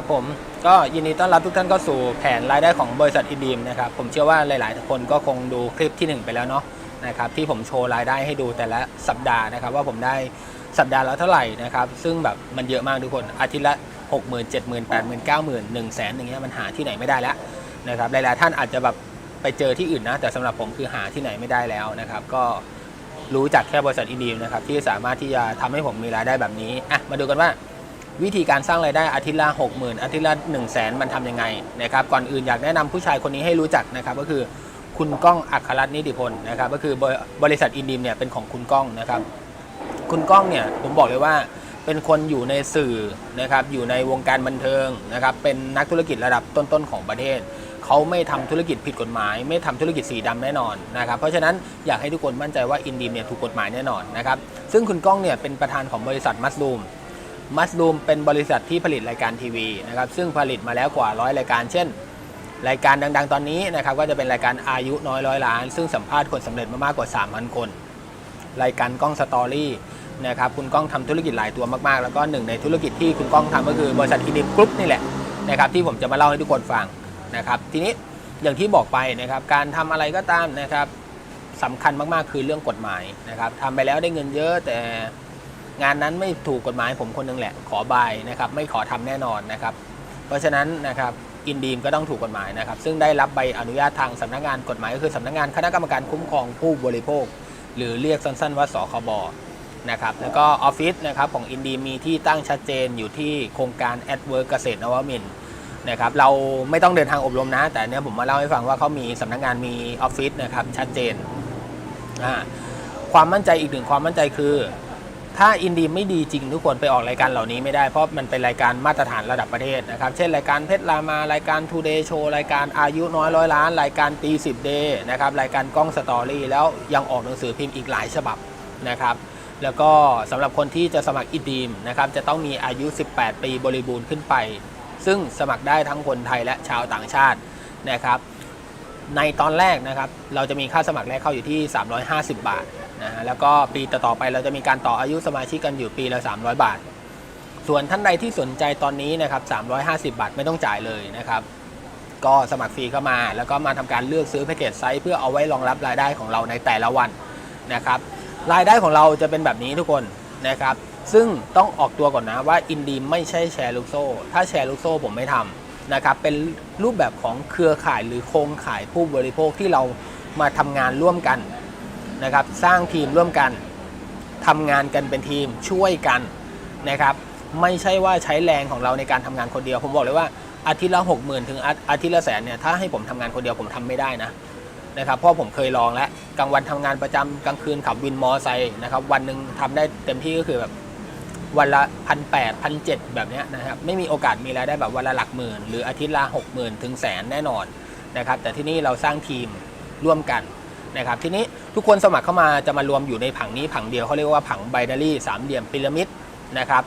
ครับผมก็ยินดีต้อนรับทุกท่านเข้าสู่แผนรายได้ของบริษัทอินดีมนะครับผมเชื่อว่าหลาย ๆ คนก็คงดูคลิปทีหนึ่1 ไปแล้วเนาะนะครับที่ผมโชว์รายได้ให้ดูแต่ละสัปดาห์นะครับ ว่าผมได้สัปดาห์ละเท่าไหร่นะครับซึ่งแบบมันเยอะมากทุกคนอาทิตย์ละ 6 0 0 0 0 7 0 0 0 0 8 0 0 0 0 9 0 0 0 0 1 0 0 0 0 0อย่างเงี้ยมันหาที่ไหนไม่ได้แล้วนะครับหลาย ๆ ท่านอาจจะแบบไปเจอที่อื่นนะแต่สำหรับผมคือหาที่ไหนไม่ได้แล้วนะครับก็รู้จักแค่บริษัทอินดีมนะครับที่สามารถที่จะทำให้ผมมีรายได้แบบนี้อะมาดูกันว่า วิธีการสร้างรายได้อาทิตย์ละ60,000 อาทิตย์ละ1 0 0 0 0แสนมันทำยังไงนะครับก่อนอื่นอยากแนะนำผู้ชายคนนี้ให้รู้จักนะครับก็คือคุณก้องอัครรัตน์นิติพลนะครับก็คือบริษัทอินดีมเนี่ยเป็นของคุณก้องนะครับคุณก้องเนี่ยผมบอกเลยว่าเป็นคนอยู่ในสื่อนะครับอยู่ในวงการบันเทิงนะครับเป็นนักธุรกิจระดับต้นๆของประเทศเขาไม่ทำธุรกิจผิดกฎหมาย ไม่ทำธุรกิจสีดำแน่นอนนะครับเพราะฉะนั้นอยากให้ทุกคนมั่นใจว่าอินดีมเนี่ยถูกกฎหมายแน่นอนนะครับซึ่งคุณก้องเนี่ยเป็นประธานของบริษัทมัสลูม มัส o ูมเป็นบริษัทที่ผลิตรายการทีวีนะครับซึ่งผลิตมาแล้วกว่าร้อยรายการ เช่น รายการดังๆ ตอนนี้นะครับก็จะเป็นรายการอายุน้อยร้อยล้าน ซึ่งสัมภาษณ์คนสำเร็จมามากกว่า 3,000 คน รายการกล้องสตอรี่นะครับคุณก้องทำธุรกิจหลายตัวมากๆ แล้วก็หนึ่งในธุรกิจที่คุณก้องทำก็คือบริษัทอินดิมกรุ๊ปนี่แหละนะครับที่ผมจะมาเล่าให้ทุกคนฟังนะครับทีนี้อย่างที่บอกไปนะครับการทำอะไรก็ตามนะครับสำคัญมากๆ คือเรื่องกฎหมายนะครับทำไปแล้วได้เงินเยอะแต่ งานนั้นไม่ถูกกฎหมายผมคนนึงแหละขอบายนะครับไม่ขอทำแน่นอนนะครับ เพราะฉะนั้นนะครับอินดีมก็ต้องถูกกฎหมายนะครับ ซึ่งได้รับใบอนุญาตทางสำนักงานกฎหมายก็คือสำนักงานคณะกรรมการคุ้มครองผู้บริโภค หรือเรียกสั้นๆ ว่าสคบนะครับแล้วก็ออฟฟิศนะครับของอินดีมีที่ตั้งชัดเจนอยู่ที่โครงการแอดเวิร์กเกษตรนวมินทร์นะครับเราไม่ต้องเดินทางอบรมนะ แต่เนี้ยผมมาเล่าให้ฟังว่าเขามีสำนักงานมีออฟฟิศนะครับชัดเจนความมั่นใจอีกหนึ่งความมั่นใจคือ ถ้าอินดีไม่ดีจริงทุกคนไปออกรายการเหล่านี้ไม่ได้เพราะมันเป็นรายการมาตรฐานระดับประเทศนะครับ เช่นรายการเพชรรามารายการทูเดย์โชว์รายการอายุน้อยร้อยล้าน รายการตีสิบเดย์นะครับรายการกล้องสตอรี่แล้วยังออกหนังสือพิมพ์อีกหลายฉบับนะครับแล้วก็สำหรับคนที่จะสมัครอินดีมนะครับจะต้องมีอายุ 18 ปีบริบูรณ์ขึ้นไป ซึ่งสมัครได้ทั้งคนไทยและชาวต่างชาตินะครับในตอนแรกนะครับเราจะมีค่าสมัครแรกเข้าอยู่ที่ 350 บาท นะฮะแล้วก็ปีต่อๆไปเราจะมีการต่ออายุสมาชิกกันอยู่ปีละ 300 บาท ส่วนท่านใดที่สนใจตอนนี้นะครับ350 บาทไม่ต้องจ่ายเลยนะครับก็สมัครฟรีเข้ามา แล้วก็มาทำการเลือกซื้อแพ็กเกจไซส์เพื่อเอาไว้รองรับรายได้ของเราในแต่ละวันนะครับรายได้ของเราจะเป็นแบบนี้ทุกคนนะครับซึ่งต้องออกตัวก่อนนะว่าอินดีไม่ใช่แชร์ลูกโซ่ ถ้าแชร์ลูกโซ่ผมไม่ทำนะครับเป็นรูปแบบของเครือข่ายหรือโครงข่ายผู้บริโภคที่เรามาทำงานร่วมกัน นะครับ สร้างทีมร่วมกันทำงานกันเป็นทีมช่วยกันนะครับ ไม่ใช่ว่าใช้แรงของเราในการทำงานคนเดียว ผมบอกเลยว่าอาทิตย์ละหกหมื่นถึงอาทิตย์ละแสนเนี่ยถ้าให้ผมทำงานคนเดียวผมทำไม่ได้นะนะครับเพราะผมเคยลองแล้วกลางวันทำงานประจำกลางคืนขับวินมอไซค์นะครับวันหนึ่งทำได้เต็มที่ก็คือแบบวันละพันแปดพันเจ็ดแบบนี้นะครับไม่มีโอกาสมีรายได้แบบวันละหลักหมื่น หรืออาทิตย์ละหกหมื่นถึงแสนแน่นอนนะครับแต่ที่นี่เราสร้างทีมร่วมกัน นะครับทีนี้ทุกคนสมัครเข้ามาจะมารวมอยู่ในผังนี้ผังเดียวเขาเรียกว่าผังไบนารี่สามเหลี่ยมพีระมิดนะครับ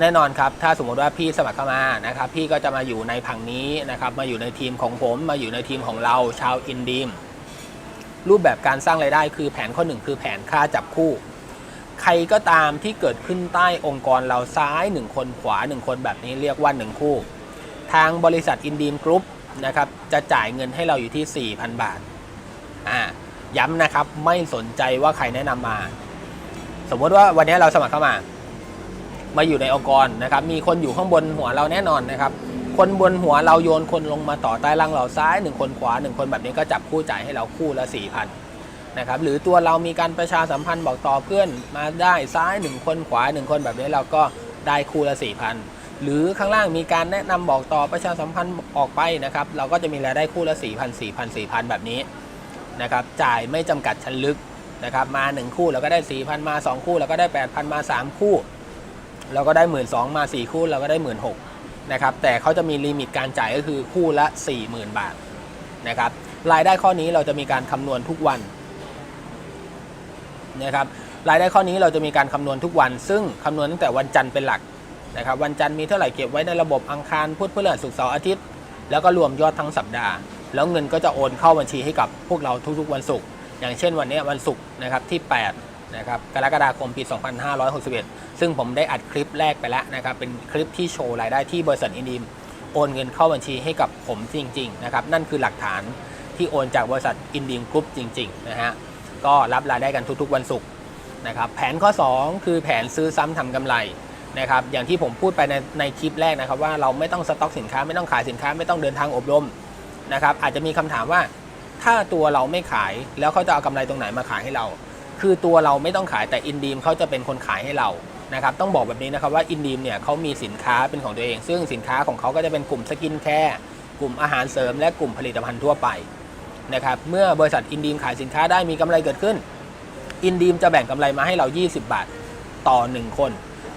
แน่นอนครับถ้าสมมติว่าพี่สมัครเข้ามานะครับพี่ก็จะมาอยู่ในผังนี้นะครับมาอยู่ในทีมของผม มาอยู่ในทีมของเราชาวอินดีมรูปแบบการสร้างรายได้คือแผนข้อหนึ่งคือแผนค่าจับคู่ ใครก็ตามที่เกิดขึ้นใต้องค์กรเราซ้าย 1 คนขวา 1 คนแบบนี้เรียกว่า 1 คู่ ทางบริษัทอินดีมกรุ๊ปนะครับจะจ่ายเงินให้เราอยู่ที่ 4,000 บาทอ่า ย้ำนะครับ ไม่สนใจว่าใครแนะนำมา สมมติว่าวันนี้เราสมัครเข้ามา มาอยู่ในองค์กรนะครับ มีคนอยู่ข้างบนหัวเราแน่นอนนะครับ คนบนหัวเราโยนคนลงมาต่อใต้ล่างเราซ้ายหนึ่งคนขวาหนึ่งคนแบบนี้ก็จับคู่จ่ายให้เราคู่ละ4 0 0 0นนะครับหรือตัวเรามีการประชาสัมพันธ์บอกต่อเพื่อนมาได้ซ้ายหนึ่งคนขวาหนึ่งคนแบบนี้เราก็ได้คู่ละ4 0 0 0หรือข้างล่างมีการแนะนำบอกต่อประชาสัมพันธ์ออกไปนะครับ เราก็จะมีรายได้คู่ละ4 0 0 0 4 0 0 4,000 แบบนี้ นะครับจ่ายไม่จำกัดชั้นลึกนะครับมา 1 คู่เราก็ได้ 4,000 มา 2 คู่เราก็ได้ 8,000 มา 3 คู่ เราก็ได้ 1 2ื่นมา 4 คู่เราก็ได้ 1 6ื่นนะครับแต่เขาจะมีลิมิตการจ่ายก็คือคู่ละ 40,000 บาทนะครับรายได้ข้อนี้เราจะมีการคำนวณทุกวันนะครับรายได้ข้อนี้เราจะมีการคำนวณทุกวัน ซึ่งคำนวณตั้งแต่วันจันทร์เป็นหลักนะครับวันจันทร์มีเท่าไหร่เก็บไว้ในระบบอังคารพุธพฤหัสศุกร์เสาร์อาทิตย์ แล้วก็รวมยอดทั้งสัปดาห์ แล้วเงินก็จะโอนเข้าบัญชีให้กับพวกเราทุกๆวันศุกร์อย่างเช่นวันนี้วันศุกร์นะครับที่ 8 นะครับกรกฎาคมปี 2561 ซึ่งผมได้อัดคลิปแรกไปแล้วนะครับ เป็นคลิปที่โชว์รายได้ที่บริษัทอินดีมโอนเงินเข้าบัญชีให้กับผมจริง ๆ นะครับ นั่นคือหลักฐานที่โอนจากบริษัทอินดีมกรุ๊ปจริง ๆ นะฮะก็รับรายได้กันทุกๆวันศุกร์นะครับแผนข้อ 2 คือแผนซื้อซ้ำทำกำไรนะครับอย่างที่ผมพูดไปในในคลิปแรกนะครับว่าเราไม่ต้องสต็อกสินค้าไม่ต้องขายสินค้าไม่ต้องเดินทางอบรม นะครับอาจจะมีคำถามว่าถ้าตัวเราไม่ขายแล้วเขาจะเอากำไรตรงไหนมาขายให้เรา คือตัวเราไม่ต้องขายแต่อินดีมเขาจะเป็นคนขายให้เรานะครับต้องบอกแบบนี้นะครับว่าอินดีมเนี่ยเขามีสินค้าเป็นของตัวเอง ซึ่งสินค้าของเขาก็จะเป็นกลุ่มสกินแคร์กลุ่มอาหารเสริม และกลุ่มผลิตภัณฑ์ทั่วไปนะครับเมื่อบริษัทอินดีมขายสินค้าได้มีกำไรเกิดขึ้นอินดีมจะแบ่งกำไรมาให้เรา 20 บาทต่อ 1 คน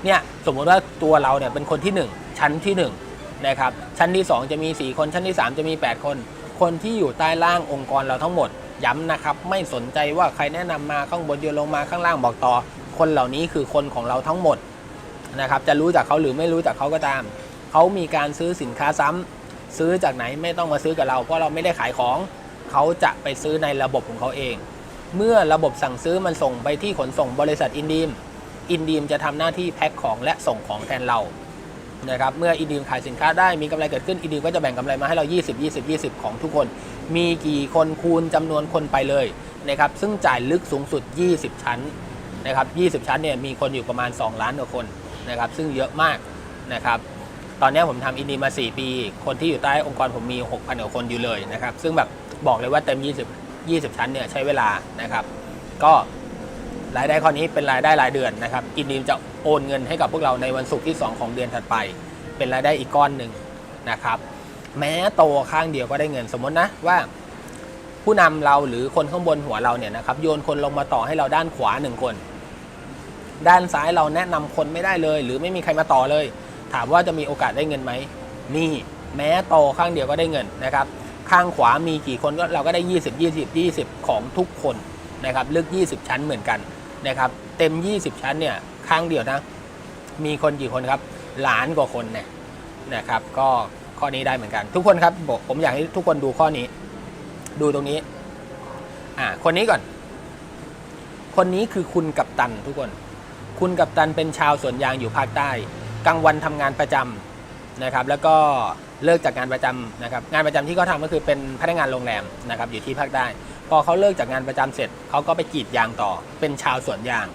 เนี่ยสมมติว่าตัวเราเนี่ยเป็นคนที่ 1 ชั้นที่1 นะครับชั้นที่ 2 จะมี 4 คน ชั้นที่ 3 จะมี 8 คน คนที่อยู่ใต้ล่างองค์กรเราทั้งหมดย้ำนะครับไม่สนใจว่าใครแนะนำมาข้างบนโยนลงมาข้างล่างบอกต่อ คนเหล่านี้คือคนของเราทั้งหมดนะครับจะรู้จักเขาหรือไม่รู้จักเขาก็ตาม เขามีการซื้อสินค้าซ้ำซื้อจากไหนไม่ต้องมาซื้อกับเรา เพราะเราไม่ได้ขายของ เขาจะไปซื้อในระบบของเขาเอง เมื่อระบบสั่งซื้อมันส่งไปที่ขนส่งบริษัทอินดีมอินดีมจะทำหน้าที่แพ็คของและส่งของแทนเรา นะครับเมื่ออินดีมขายสินค้าได้มีกำไรเกิดขึ้นอินดีมก็จะแบ่งกำไรมาให้เรา 20 20 20 ของทุกคน มีกี่คนคูณจำนวนคนไปเลยนะครับซึ่งจ่ายลึกสูงสุด 20 ชั้นนะครับ20 ชั้นเนี่ยมีคนอยู่ประมาณ 2 ล้านกว่าคนนะครับซึ่งเยอะมากนะครับตอนนี้ผมทำอินดีมมา4 ปี คนที่อยู่ใต้องค์กรผมมี 6,000กว่าคนอยู่เลยนะครับซึ่งแบบบอกเลยว่าเต็ม 20 20 ชั้นเนี่ยใช้เวลานะครับก็ รายได้ข้อนี้เป็นรายได้รายเดือนนะครับอินดีมจะโอนเงินให้กับพวกเราในวันศุกร์ที่ 2 ของเดือนถัดไป เป็นรายได้อีกก้อนหนึ่งนะครับ แม้โตข้างเดียวก็ได้เงินสมมตินะว่า ผู้นำเราหรือคนข้างบนหัวเราเนี่ยนะครับโยนคนลงมาต่อให้เราด้านขวาหนึ่งคน ด้านซ้ายเราแนะนำคนไม่ได้เลย หรือไม่มีใครมาต่อเลย ถามว่าจะมีโอกาสได้เงินไหมมีแม้โตข้างเดียวก็ได้เงินนะครับข้างขวามีกี่คนก็เราก็ได้ 20 20 20 ของทุกคนนะครับลึก 20 ชั้นเหมือนกัน นะครับ เต็ม 20 ชั้นเนี่ยข้งเดียวนะ มีคนกี่คนครับล้านกว่าคนเนี่ยนะครับ ก็ข้อนี้ได้เหมือนกัน ทุกคนครับผมอยากให้ทุกคนดูข้อนี้ ดูตรงนี้ อ่า คนนี้ก่อน คนนี้คือคุณกัปตันทุกคน คุณกัปตันเป็นชาวสวนยางอยู่ภาคใต้กลางวันทำงานประจำนะครับ แล้วก็เลิกจากงานประจำนะครับ งานประจำที่เขาทำก็คือเป็นพนักงานโรงแรมนะครับ อยู่ที่ภาคใต้ พอเขาเลิกจากงานประจำเสร็จเขาก็ไปกรีดยางต่อ เป็นชาวสวนยาง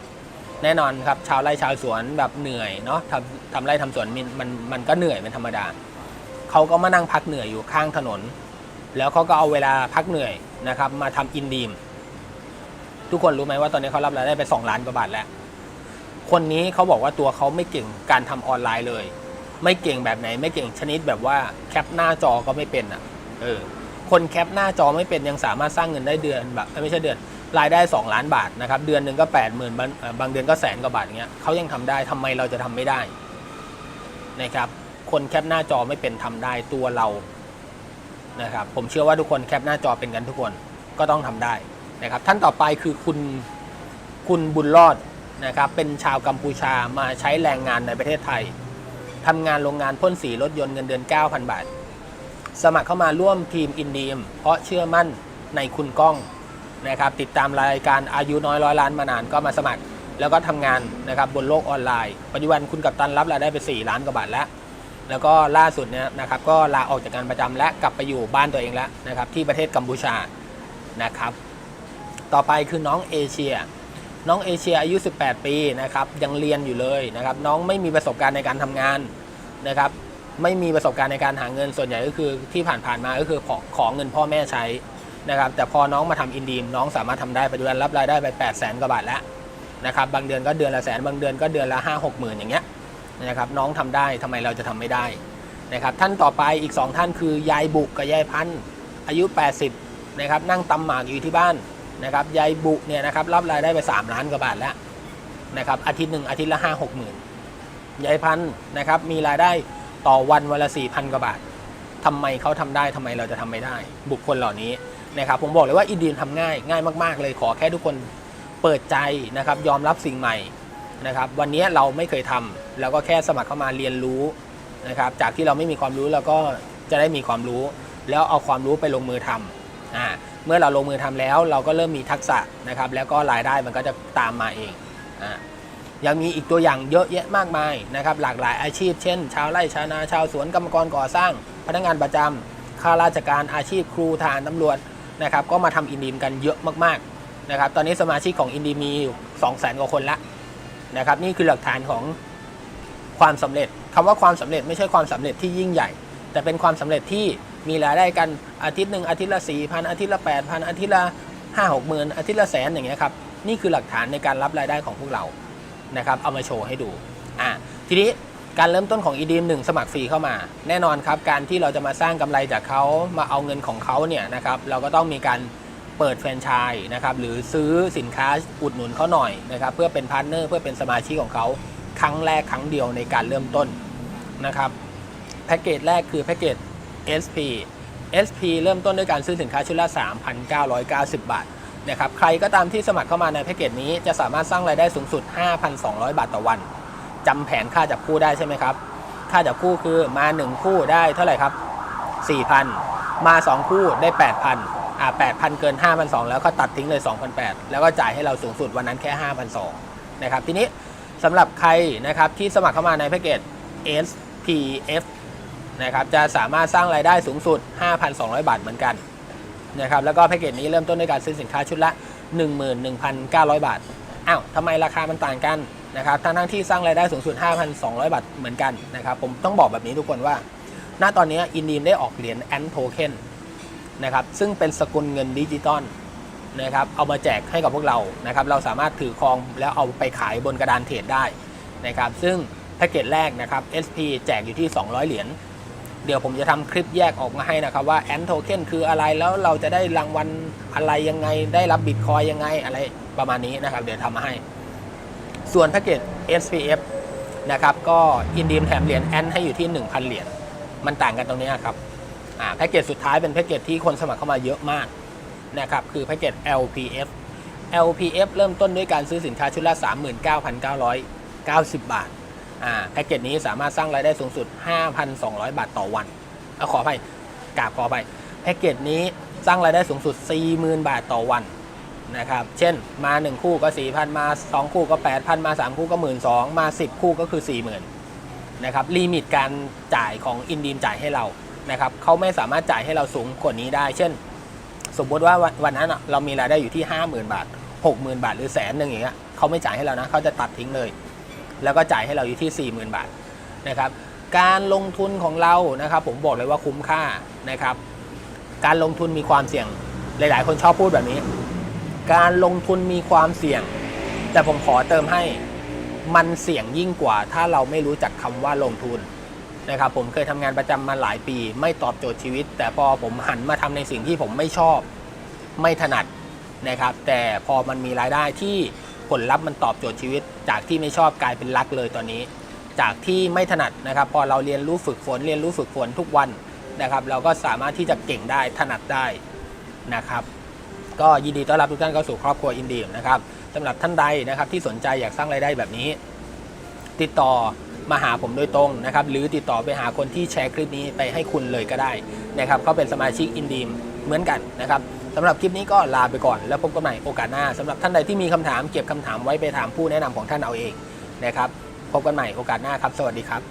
แน่นอนครับ ชาวไร่ชาวสวนแบบเหนื่อยเนาะทำทำไร่ทำสวนมันมันมันก็เหนื่อยเป็นธรรมดาเขาก็มานั่งพักเหนื่อยอยู่ข้างถนน แล้วเขาก็เอาเวลาพักเหนื่อยนะครับมาทำอินดีมทุกคนรู้ไหมว่าตอนนี้เขารับรายได้ไป 2 ล้านกว่าบาทแล้ว คนนี้เขาบอกว่าตัวเขาไม่เก่งการทำออนไลน์เลย ไม่เก่งแบบไหน ไม่เก่งชนิดแบบว่าแคปหน้าจอก็ไม่เป็นอะ เออ คนแคปหน้าจอไม่เป็นยังสามารถสร้างเงินได้เดือนแบบเอ้ยไม่ใช่เดือนรายได้ 2 ล้านบาทนะครับเดือนหนึ่งก็ 8 0,000บางเอ่อบางเดือนก็แสนกว่าบาทเงี้ยเขายังทำได้ทำไมเราจะทำไม่ได้นะครับคนแคปหน้าจอไม่เป็นทำได้ตัวเรานะครับผมเชื่อว่าทุกคนแคปหน้าจอเป็นกันทุกคนก็ต้องทำได้นะครับท่านต่อไปคือคุณคุณบุญรอดนะครับเป็นชาวกัมพูชามาใช้แรงงานในประเทศไทยทำงานโรงงานพ่นสีรถยนต์เงินเดือน 9,000 บาท สมัครเข้ามาร่วมทีมอินดีมเพราะเชื่อมั่นในคุณก้องนะครับติดตามรายการอายุน้อยร้อยล้านมานานก็มาสมัคร แล้วก็ทำงานนะครับบนโลกออนไลน์ ปัจจุบันคุณกัปตันรับรายได้ไป 4 ล้านกว่าบาทแล้ว แล้วก็ล่าสุดเนี่ยนะครับก็ลาออกจากงานประจำและกลับไปอยู่บ้านตัวเองแล้วนะครับที่ประเทศกัมพูชานะครับ ต่อไปคือน้องเอเชีย น้องเอเชียอายุ 18 ปีนะครับยังเรียนอยู่เลยนะครับน้องไม่มีประสบการณ์ในการทำงานนะครับ ไม่มีประสบการณ์ในการหาเงินส่วนใหญ่ก็คือที่ผ่านๆมาก็คือขอขอเงินพ่อแม่ใช้นะครับแต่พอน้องมาทำอินดีมน้องสามารถทำได้ปัจจุบันรับรายได้ไป8 0 0แสนกว่าบาทแล้วนะครับบางเดือนก็เดือนละแสนบางเดือนก็เดือนละ5 6หมื่นอย่างเงี้ยนะครับน้องทำได้ทำไมเราจะทำไม่ได้นะครับท่านต่อไปอีก 2 ท่านคือยายบุกกับยายพันธ์อายุ 80นะครับนั่งตำหมากอยู่ที่บ้านนะครับยายบุเนี่ยนะครับรับรายได้ไป 3 ล้านกว่าบาทแล้วนะครับอาทิตย์หนึ่งอาทิตย์ละ 5 6หมื่นยายพันธ์นะครับมีรายได้ ต่อวันวันละ4พันกว่าบาททำไมเขาทำได้ทำไมเราจะทำไม่ได้ บุคคลเหล่านี้นะครับผมบอกเลยว่าอินดีนทำง่ายง่ายมาก ๆ เลยขอแค่ทุกคนเปิดใจนะครับยอมรับสิ่งใหม่นะครับวันนี้เราไม่เคยทำเราก็แค่สมัครเข้ามาเรียนรู้นะครับจากที่เราไม่มีความรู้เราก็จะได้มีความรู้ แล้วเอาความรู้ไปลงมือทำอ่าเมื่อเราลงมือทำแล้ว เราก็เริ่มมีทักษะนะครับแล้วก็รายได้มันก็จะตามมาเองอ่า ยังมีอีกตัวอย่างเยอะแยะมากมายนะครับหลากหลายอาชีพ เช่น ชาวไร่ชาวนาชาวสวนกรรมกรก่อสร้าง พนักงานประจำข้าราชการอาชีพครูทหารตำรวจนะครับก็มาทำอินดีมกันเยอะมากๆนะครับตอนนี้สมาชิกของอินดีมีอยู่2 0 0 0 0 0กว่าคนละนะครับนี่คือหลักฐานของความสำเร็จคำว่าความสำเร็จไม่ใช่ความสำเร็จที่ยิ่งใหญ่ แต่เป็นความสำเร็จที่มีรายได้กันอาทิตย์หนึ่งอาทิตย์ละสี่พันอาทิตย์ละแปดพันอาทิตย์ละห้าหกหมื่นอาทิตย์ละแสนอย่างเงี้ยครับนี่คือหลักฐานในการรับรายได้ของพวกเรา นะครับเอามาโชว์ให้ดูอะทีนี้การเริ่มต้นของ e d ีมหนึ่งสมัครฟรีเข้ามา แน่นอนครับการที่เราจะมาสร้างกำไรจากเขามาเอาเงินของเขาเนี่ยนะครับเราก็ต้องมีการเปิดแฟรนไชส์นะครับหรือซื้อสินค้าอุดหนุนเขาหน่อยนะครับเพื่อเป็นพาร์ทเนอร์เพื่อเป็นสมาชิกของเขาครั้งแรกครั้งเดียวในการเริ่มต้นนะครับแพ็กเกจแรกคือแพ็กเกจ SP SP เริ่มต้นด้วยการซื้อสินค้าชุดละ 3,990 บาท นะครับใครก็ตามที่สมัครเข้ามาในแพ็กเกจนี้จะสามารถสร้างรายได้สูงสุด 5,200 บาทต่อวันจำแผนค่าจับคู่ได้ใช่ไหมครับ ค่าจับคู่คือมา 1 คู่ได้เท่าไหร่ครับ 4,000 มา 2 คู่ได้ 8,000 อ่า 8,000 เกิน 5,200 แล้วก็ตัดทิ้งเลย 2,800 แล้วก็จ่ายให้เราสูงสุดวันนั้นแค่ 5,200 นะครับ ทีนี้สำหรับใครนะครับที่สมัครเข้ามาในแพ็กเกจ SPF นะครับจะสามารถสร้างรายได้สูงสุด 5,200 บาทเหมือนกัน นะครับแล้วก็แพ็กเกจนี้เริ่มต้นด้วยการซื้อสินค้าชุดละ 11,900 บาทอ้าวทำไมราคามันต่างกันนะครับทั้งๆที่สร้างรายได้สูงสุด 5,200 บาทเหมือนกันนะครับผมต้องบอกแบบนี้ทุกคนว่า ณตอนนี้อินดีมได้ออกเหรียญแอนโทเค็นนะครับซึ่งเป็นสกุลเงินดิจิตอลนะครับเอามาแจกให้กับพวกเรานะครับเราสามารถถือครองแล้วเอาไปขายบนกระดานเทรดได้นะครับซึ่งแพ็กเกจแรกนะครับ SP แจกอยู่ที่ 200 เหรียญ เดี๋ยวผมจะทำคลิปแยกออกมาให้นะครับว่าแอนโทเค็นคืออะไรแล้วเราจะได้รางวัลอะไรยังไง ได้รับบิตคอยยังไงอะไรประมาณนี้นะครับ เดี๋ยวทำมาให้ ส่วนแพ็กเกจ SPF นะครับก็อินดีมแถมเหรียญแอนให้อยู่ที่ 1,000 เหรียญมันต่างกันตรงนี้ครับแพ็กเกจสุดท้ายเป็นแพ็กเกจที่คนสมัครเข้ามาเยอะมากนะครับคือแพ็กเกจ LPF LPF เริ่มต้นด้วยการซื้อสินค้าชุดละ 39,990 บาท อ่าแพ็กเกจนี้สามารถสร้างรายได้สูงสุด 5,200 บาทต่อวันอขอไปกราบขอไปแพ็กเกจนี้สร้างรายได้สูงสุด 40,000 บาทต่อวันนะครับ เช่นมา 1 คู่ก็ 4,000 มา 2 คู่ก็ 8,000 มา 3 คู่ก็ 12,000มา 10 คู่ก็คือ 40,000นะครับลิมิตการจ่ายของอินดีมจ่ายให้เรานะครับเขาไม่สามารถจ่ายให้เราสูงกว่านี้ได้ เช่น สมมติว่าวันนั้นเรามีรายได้อยู่ที่ 50,000 บาท 60,000 บาทหรือแสนหนึ่งอย่างเงี้ยเขาไม่จ่ายให้เรานะเขาจะตัดทิ้งเลย แล้วก็จ่ายให้เราอยู่ที่ 40,000 บาทนะครับการลงทุนของเรานะครับ ผมบอกเลยว่าคุ้มค่านะครับ การลงทุนมีความเสี่ยงหลาย ๆ คนชอบพูดแบบนี้ การลงทุนมีความเสี่ยง แต่ผมขอเติมให้มันเสี่ยงยิ่งกว่า ถ้าเราไม่รู้จักคำว่าลงทุนนะครับผมเคยทำงานประจำมาหลายปี ไม่ตอบโจทย์ชีวิต แต่พอผมหันมาทำในสิ่งที่ผมไม่ชอบ ไม่ถนัดนะครับ แต่พอมันมีรายได้ที่ ผลลัพธ์มันตอบโจทย์ชีวิต จากที่ไม่ชอบกลายเป็นรักเลยตอนนี้ จากที่ไม่ถนัดนะครับ พอเราเรียนรู้ฝึกฝนเรียนรู้ฝึกฝนทุกวันนะครับ เราก็สามารถที่จะเก่งได้ถนัดได้นะครับ ก็ยินดีต้อนรับทุกท่านเข้าสู่ครอบครัวอินดีมนะครับสำหรับท่านใดนะครับที่สนใจอยากสร้างรายได้แบบนี้ ติดต่อมาหาผมโดยตรงนะครับ หรือติดต่อไปหาคนที่แชร์คลิปนี้ไปให้คุณเลยก็ได้นะครับเขาเป็นสมาชิกอินดีมเหมือนกันนะครับ สำหรับคลิปนี้ก็ลาไปก่อน แล้วพบกันใหม่โอกาสหน้าสำหรับท่านใดที่มีคำถามเก็บคำถามไว้ไปถามผู้แนะนำของท่านเอาเองนะครับพบกันใหม่โอกาสหน้าครับ สวัสดีครับ